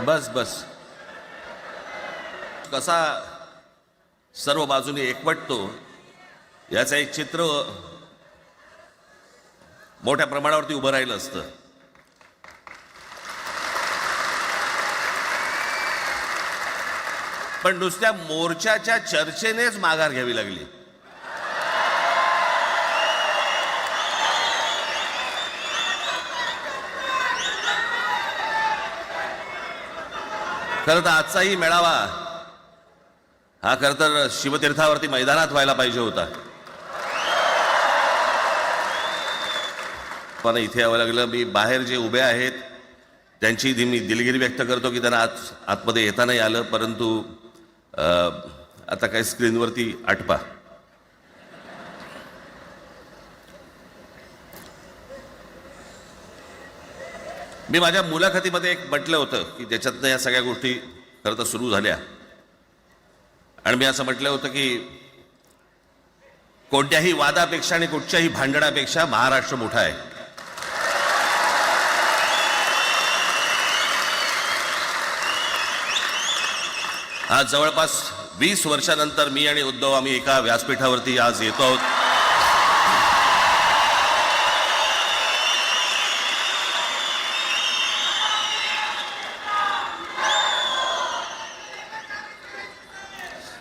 बस बस. कसा सर्व बाजूने एकवटतो याचं एक चित्र मोठ्या प्रमाणावरती उभं राहिलं असतं. पण नुसत्या मोर्चाच्या चर्चेनेच माघार घ्यावी लागली. खरं तर आजचाही मेळावा हा खरं तर शिवतीर्थावरती मैदानात व्हायला पाहिजे होता. पण इथे यावं लागलं मी बाहेर जे उभे आहेत त्यांची दि- मी दिलगिरी व्यक्त करतो की त्यांना आत आतमध्ये येता नाही आलं परंतु आता काय स्क्रीनवरती आटपा. मी माझ्या मुलाखतीमध्ये एक म्हटलं होतं की ज्याच्यातनं या सगळ्या गोष्टी खरं तर सुरू झाल्या. आणि मी असं म्हटलं होतं की कोणत्याही वादापेक्षा आणि कुठच्याही भांडणापेक्षा महाराष्ट्र मोठा आहे. आज जवळपास वीस वर्षानंतर मी आणि उद्धव आम्ही एका व्यासपीठावरती आज येतो आहोत.